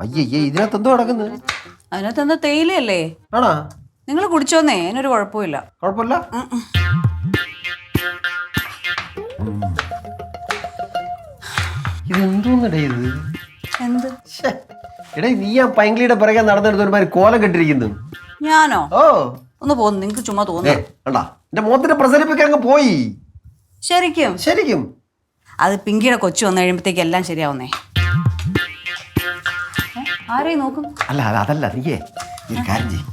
അയ്യയ്യേ ഇതിനകത്ത് എന്തോ കിടക്കുന്നത് അതിനകത്ത് എന്താ തേയിലയല്ലേ? ആണോ? നിങ്ങൾ കുടിച്ചോന്നേ അതിനൊരു കുഴപ്പമില്ല. കുഴപ്പമില്ല? ഇത് ഇത്? എന്ത്? ശ്ശേ. എടേ നീ ആ പൈങ്കിളിയുടെ പിറകെ നടന്നെടുത്ത് ഒരുമാതിരി കോലം കെട്ടിരിക്കുന്നു. ഞാനോ? ഓ. ഒന്ന് പോന്നു നിങ്ങൾക്ക് ചുമ്മാ ഏ തോന്നുന്നു കണ്ടാ എന്റെ മുഖത്തിന്റെ പ്രസരിപ്പൊക്കെ അങ്ങ് പോയി. ശരിക്കും? ശരിക്കും. അത് പിങ്കിയുടെ കൊച്ചു വന്നു കഴിയുമ്പോഴത്തേക്ക് എല്ലാം ശരിയാവുന്നേ? ആരെയും നോക്കും? അല്ല അത് അതല്ല നീയേ നീ ഒരു കാര്യം ചെയ്യ്.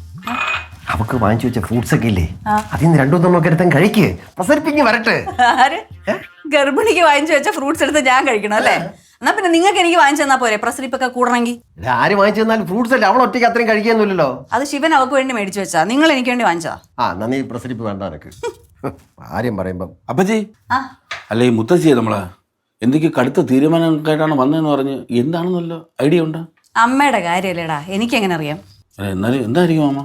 അവക്ക് വാങ്ങിച്ചു വെച്ച ഫ്രൂട്ട്സ് ഒക്കെ ഇല്ലേ. അതിൽ നിന്ന് രണ്ടു മൂന്നെണ്ണം ഒക്കെ എടുത്തും കഴിക്ക്. പ്രസരിപ്പിങ്ങി വരട്ടെ. ആര്? ഗർഭിണിക്ക് വാങ്ങിച്ചു വെച്ച ഫ്രൂട്ട്സ് എടുത്ത് ഞാൻ കഴിക്കണം അല്ലേ? എന്നാ പിന്നെ നിങ്ങൾക്ക് എനിക്ക് വാങ്ങിച്ചു തന്നാ പോരെ? പ്രസരിപ്പൊക്കെ കൂടണമെങ്കിൽ. ആര് വാങ്ങിച്ചു തന്നാലും ഫ്രൂട്ട്സ് അല്ല? അവൾ ഒറ്റയ്ക്ക് അത്രയും കഴിക്കുന്നില്ലല്ലോ അത് ശിവൻ അവക്ക് വേണ്ടി മേടിച്ചു വെച്ചാ. നിങ്ങൾ എനിക്ക് വേണ്ടി വാങ്ങിച്ചതാ. ആ നന്ദി പ്രസരിപ്പ് വേണ്ട എനിക്ക് ആര്യം പറയുമ്പം. അപ്പജി അല്ല ഈ മുത്തശ്ശിയെ നമ്മളെ എന്തൊക്കെ കടുത്ത തീരുമാനമായിട്ടാണ് വന്നതെന്ന് പറഞ്ഞ് എന്താണെന്നല്ലോ ഐഡിയ ഉണ്ട്? അമ്മയുടെ കാര്യല്ലേടാ എനിക്ക് എങ്ങനെ അറിയാം അല്ല എന്നാലും എന്തായിരിക്കും അമ്മ?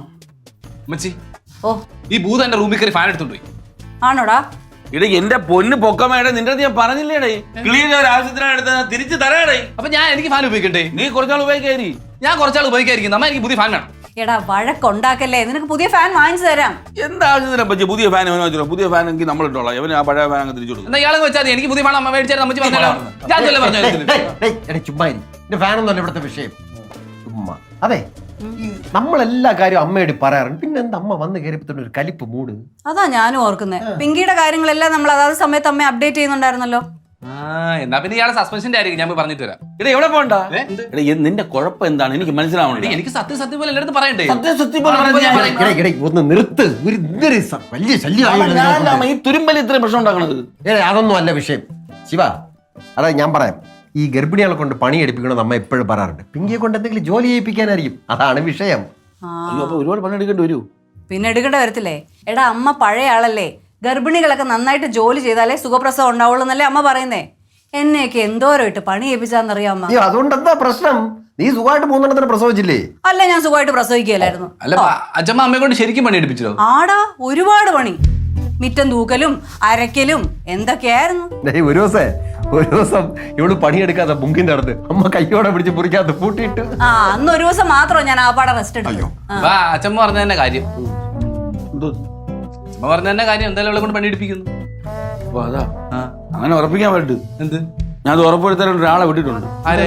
മച്ചി ഓ. ഈ ഭൂത എന്റെ റൂമിൽ കയറി ഫാൻ എടുത്തോണ്ട് പോയി. ആണോടാ? ഇടേ എന്റെ പൊന്ന് പൊക്കമേടെ നിന്റെ അടുത്ത് ഞാൻ പറഞ്ഞില്ലേടേ? ക്ലീൻ ഒരു ആവശ്യത്തിനാണ് എടുത്തത് തിരിച്ചു തിരിച്ച് തരാടേ അപ്പൊ ഞാൻ എനിക്ക് ഫാൻ ഉപയോഗിക്കണ്ടേ? നീ കുറച്ചാൾ ഉപയോഗിക്കാരി ഞാൻ കുറച്ചാൾ ഉപയോഗിക്കായിരിക്കും നമ്മ എനിക്ക് പുതിയ ഫാൻ വേണം. എടാ വഴക്കുണ്ടാക്കല്ലേ? നിനക്ക് പുതിയ ഫാൻ വാങ്ങിച്ചു തരാം. എന്താ ആവശ്യത്തിനാ പറ്റി? പുതിയ ഫാൻ വാങ്ങിച്ചു വെച്ചോ പുതിയ ഫാൻ എനിക്ക് നമ്മൾ ഇട്ടോളാം. ഇവന് ആ പഴയ ഫാൻ അങ്ങ് തിരിച്ചു കൊടുക്കും. എന്നാ ഇയാളെ വെച്ചാൽ മതി. എനിക്ക് പുതിയ ഫാൻ അമ്മ മേടിച്ചാൽ അമ്മച്ചി പറഞ്ഞല്ലോ. ഞാൻ ചെല്ലേ പറഞ്ഞു. എന്റെ ഫാനൊന്നുമല്ല ഇവിടുത്തെ വിഷയം. ചുമ്മാ. അതെ ഈ നമ്മളെല്ലാ കാര്യവും അമ്മയോട് പറയാറുണ്ട്. പിന്നെ എന്താ അമ്മ വന്ന് കയറിയപ്പോ ഒരു കലിപ്പ് മൂട്? അതാ ഞാനും ഓർക്കുന്നത് പിങ്കിയുടെ കാര്യങ്ങളെല്ലാം നമ്മൾ അതാത് സമയത്ത് അമ്മ അപ്ഡേറ്റ് ചെയ്യുന്നുണ്ടായിരുന്നല്ലോ. ആ എന്നാ പിന്നെ ഇയാളെ സസ്പെൻഷന്റെ ആയിരിക്കും. ഞാൻ പോയി പറഞ്ഞിട്ട് വരാം. ഇത് എവിടെ പോണ്ട? എടാ, നിന്റെ കുഴപ്പം എന്താണ്? എനിക്ക് മനസ്സിലാവണില്ല. എടീ, എനിക്ക് സത്യം സത്യം പോലെ എല്ലായിടത്തും പറയണ്ടേ? സത്യം സത്യം പോലെ ആ, പറഞ്ഞ് ഞാൻ പറയാം. പറയാം. എടേ, എടേ, ഒന്ന് നിർത്ത്. ഒരു ഇതൊരു സ- വലിയ ശല്യമായി ഈ തുരുമ്പൽ ഇത്രയും പ്രശ്നം ഉണ്ടാക്കണത്. ഏ അതൊന്നും അല്ല വിഷയം. ശിവ അതാ ഞാൻ പറയാം. ഈ ഗർഭിണികളെ കൊണ്ട് പണി എടുപ്പിക്കണം അമ്മ എപ്പോഴും പറയാറുണ്ട്. പിങ്കിയെ കൊണ്ട് എന്തെങ്കിലും ജോലി ചെയ്യിപ്പിക്കാനായിരിക്കും. അതാണ് വിഷയം. ആ. അയ്യോ അപ്പൊ ഒരുപാട് പണി എടുക്കേണ്ടി വരൂ. പിന്നെ എടുക്കേണ്ട വരത്തില്ലേ? എടാ അമ്മ പഴയ ആളല്ലേ? ഗർഭിണികളൊക്കെ നന്നായിട്ട് ജോലി ചെയ്താലേ സുഖപ്രസവം ഉണ്ടാവുള്ളൂ എന്നല്ലേ അമ്മ പറയുന്നേ? എന്നെയൊക്കെ എന്തോരം ഇട്ട് പണി ഏൽപ്പിച്ചാന്നറിയാം അമ്മ? അയ്യോ അതുകൊണ്ട് എന്താ പ്രശ്നം? നീ സുഖമായിട്ട് മൂന്നെണ്ണത്തിന് പ്രസവിച്ചില്ലേ? അല്ല ഞാൻ സുഖമായിട്ട് പ്രസവിക്കുകയല്ലായിരുന്നു. അല്ല അച്ഛമ്മ അമ്മയെ കൊണ്ട് ശരിക്കും പണി എടുപ്പിച്ചോ ആടാ ഒരുപാട് പണി. മിറ്റം തൂക്കലും അരക്കലും എന്തൊക്കെയായിരുന്നു? ഡേയ് ഒരു ദിവസം ഒരു ദിവസം ഇവൾ പണിയെടുക്കാതെ മുങ്കിന്റെ അടുത്ത് അമ്മ കയ്യോടെ പിടിച്ച് മുറിക്കാത്ത പൂട്ടിയിട്ട്. ആ അന്ന് ഒരു ദിവസം മാത്രം ഞാൻ ആപ്പാടെ റെസ്റ്റ് എടുത്തു. അച്ഛമ്മ പറഞ്ഞ തന്നെ കാര്യം അമ്മ പറഞ്ഞ തന്നെ കാര്യം. എന്തായാലും അവളെ കൊണ്ട് പണി എടുപ്പിക്കുന്നു. അപ്പൊ അതാ. അങ്ങനെ ഉറപ്പിക്കാൻ വേണ്ടി എന്ത്? ഞാൻ അത് ഉറപ്പുവരുത്താൻ ഒരാളെ വിട്ടിട്ടുണ്ട്. ആരെ?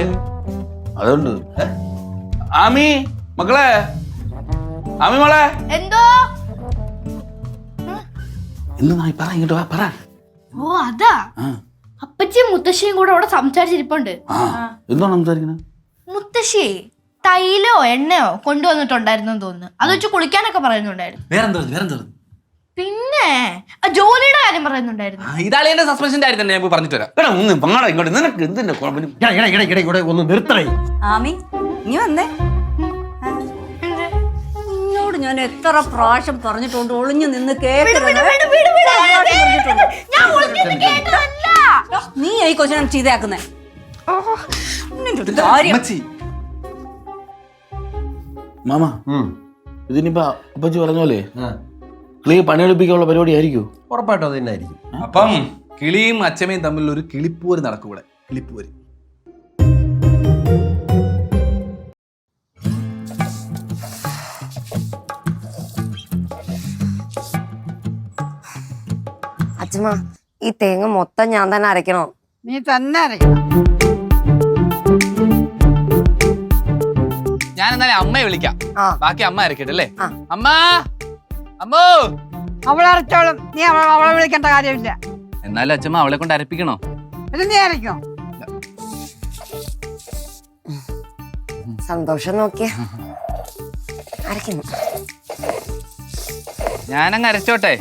അതുകൊണ്ട് ആമി മക്കളെ. ആമി മോളെ. എന്തോ? എന്ത് നായി? പറ ഇങ്ങോട്ട് വാ പറ. ഓ അതാ. ആ. അപ്പച്ചിയും മുത്തശ്ശിയും കൂടെ അവിടെ സംസാരിച്ചിരിപ്പുണ്ട്. ആ എന്താണ് സംസാരിക്കുന്നത്? മുത്തശ്ശി തൈലോ എണ്ണയോ കൊണ്ടുവന്നിട്ടുണ്ടായിരുന്നു തോന്നുന്നു. അത് വെച്ച് കുളിക്കാനൊക്കെ പറയുന്നുണ്ടായിരുന്നു. വേറെന്താ വേറെന്താ പിന്നെ ആ ജോലിയുടെ കാര്യം പറയുന്നുണ്ടായിരുന്നു. ഇതാളിന്റെ സസ്പെൻഷന്റെ കാര്യം തന്നെ ഞാൻ പറഞ്ഞിട്ട് വരാം. എടാ ഒന്ന് വാടാ ഇങ്ങോട്ട്. നിനക്ക് എന്തിന്റെ കുഴപ്പം? ഇടേ, ഇടേ, ഇടേ, ഇടേ, ഇവിടെ ഒന്ന് നിർത്തണേ ആമി നീ വന്നേ. ആ. നിന്നോട് ഞാൻ എത്ര പ്രാവശ്യം പറഞ്ഞിട്ടുണ്ട് ഒളിഞ്ഞു നിന്ന് കേൾക്കരുത് വിട്, വിട്, വിട്. എത്ര പ്രാവശ്യം പറഞ്ഞിട്ടുണ്ട്. ഞാൻ ഒളിഞ്ഞൊന്നും കേട്ടതല്ല. നീ ഈ കൊച്ചിനെ ഒരു കാര്യം. അമ്മച്ചി. മാമ ഇതിനിപ്പോ അപ്പച്ചി പറഞ്ഞ പോലെ ക്ലീ പണിയെടുപ്പിക്കാനുള്ള പരിപാടി ആയിരിക്കും ഉറപ്പായിട്ടും അത് തന്നെ ആയിരിക്കും അപ്പം കിളിയും അച്ഛമ്മയും തമ്മിൽ ഒരു കിളിപ്പൂര് നടക്കൂടെ കിളിപ്പൂര്. അച്ഛമ്മ ഈ തേങ്ങ മൊത്തം ഞാൻ തന്നെ അരയ്ക്കണോ. നീ തന്നെ അരയ്ക്കണം. ഞാൻ എന്നാലും അമ്മയെ വിളിക്കാം. ആ. ബാക്കി അമ്മ അരക്കട്ടെ അല്ലേ? ആ. അമ്മ! അമ്മോ! അവളെ അരച്ചോളും നീ അവളെ അവളെ വിളിക്കേണ്ട കാര്യമില്ല. എന്നാലും അച്ഛമ്മ അവളെ കൊണ്ട് അരപ്പിക്കണോ? ഇത് നീ അരയ്ക്കോ? സന്തോഷം നോക്കിയ. അരയ്ക്കുന്നു. ഞാനങ്ങ് അരച്ചോട്ടെ.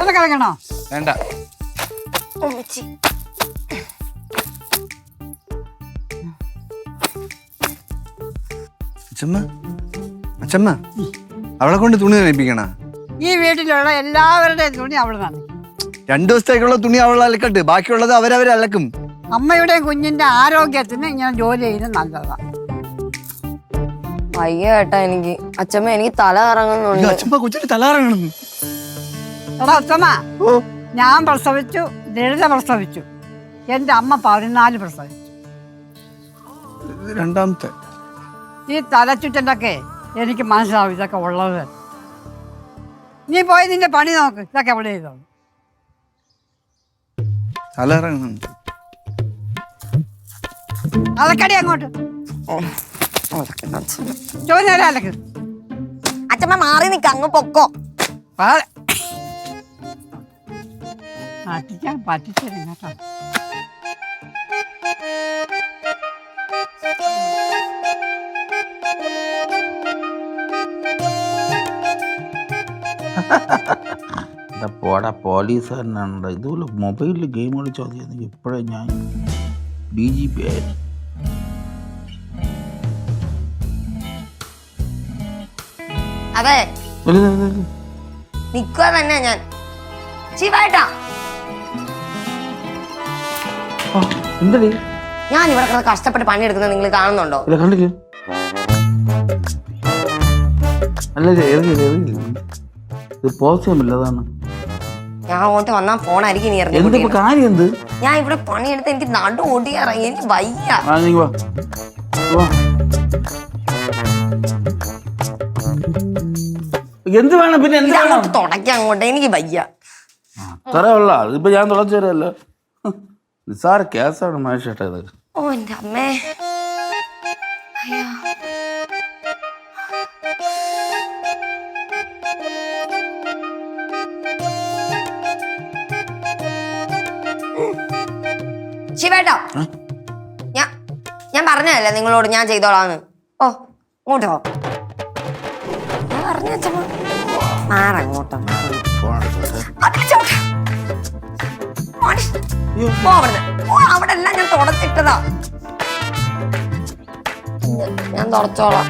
അത് കളയണോ വേണ്ട. ഉമ്മച്ചി. അച്ഛമ്മ? അച്ഛമ്മ? അവളെ കൊണ്ട് തുണി നനയിപ്പിക്കണ? ഈ വീട്ടിലുള്ള എല്ലാവരുടെയും തുണി അവൾ നനയ്ക്കും രണ്ടു ദിവസത്തേക്കുള്ള തുണി അവൾ അലക്കട്ട്. ബാക്കിയുള്ളത് അവരവർ അലക്കും. അമ്മയുടെയും കുഞ്ഞിന്റെ ആരോഗ്യത്തിന് ഇങ്ങനെ ജോലി ചെയ്യുന്നത് നല്ലതാണ് വയ്യ കേട്ടാ എനിക്ക്. അച്ഛമ്മ എനിക്ക് തല കറങ്ങുന്നുണ്ട്. അച്ഛമ്മ കൊച്ചിന് തലാറങ്ങണം എടാ ഓ. ഞാൻ പ്രസവിച്ചു ലളിത പ്രസവിച്ചു. എന്റെ അമ്മ പതിനാല് പ്രസവിച്ചു. രണ്ടാമത്തെ. ഈ തലച്ചുറ്റലൊക്കെ എനിക്ക് മനസ്സിലാവും ഇതൊക്കെ ഉള്ളത്. നീ പോയി നിന്റെ പണി നോക്ക് ഇതൊക്കെ എവിടെ ചെയ്തോളൂ തല അലക്കടി അങ്ങോട്ട്. അലക്ക് അച്ഛമ്മ മാറി നിക്ക അങ്ങ് പൊക്കോ. പറ്റിക്കാൻ പറ്റിച്ചു കേട്ടോ എന്താ പോടാ പോലീസുകാരനാണ് ഇതുപോലെ മൊബൈലിൽ ഗെയിം കളിച്ചാൽ മതി. എപ്പോഴാണ് ഞാൻ ഡി ജി പി ആയിരുന്നു അതെ. നിക്കുക തന്നെ ഞാൻ. ശിവായിട്ടാ. ആ, എന്തടി? ഞാൻ ഇവിടെ കിടന്ന് കഷ്ടപ്പെട്ട് പണിയെടുക്കുന്നത് നിങ്ങൾ കാണുന്നുണ്ടോ? ഇല്ല കണ്ടില്ല. അല്ല ഇത് ഇല്ലതാണ് പോസിബിൾ അതാണ് ഞാൻ അങ്ങോട്ട് വന്നാ ഫോണായിരിക്കും നീ എറിഞ്ഞു എന്തിപ്പോ കാര്യം എന്ത് ഞാൻ ഇവിടെ പണിയെടുത്ത് എനിക്ക് നടു ഓടിയാറായി എനിക്ക് വയ്യ. ആ നീ വാ. വാ. എന്ത് വേണം? പിന്നെ എന്ത് വേണം? ഇതങ്ങോട്ട് അങ്ങോട്ട് എനിക്ക് വയ്യ. അത്ര ഉള്ള? അതിപ്പോ ഞാൻ തുളച്ചു തരാമല്ലോ. നിസ്സാര കേസാണ് മഹേഷേട്ടാ ഇത്. ഓ എന്റെ അമ്മേ. അയ്യോ. ശിവേട്ടാ. ഞാൻ ഞാൻ പറഞ്ഞതല്ലേ നിങ്ങളോട് ഞാൻ ചെയ്തോളാന്ന്. ഓ ഇങ്ങോട്ടോ ഞാൻ പറഞ്ഞ മാറങ്ങോട്ടോ അവിടെ എല്ലാം ഞാൻ തുടച്ചിട്ടതാ. ഞാൻ തുടച്ചോളാം.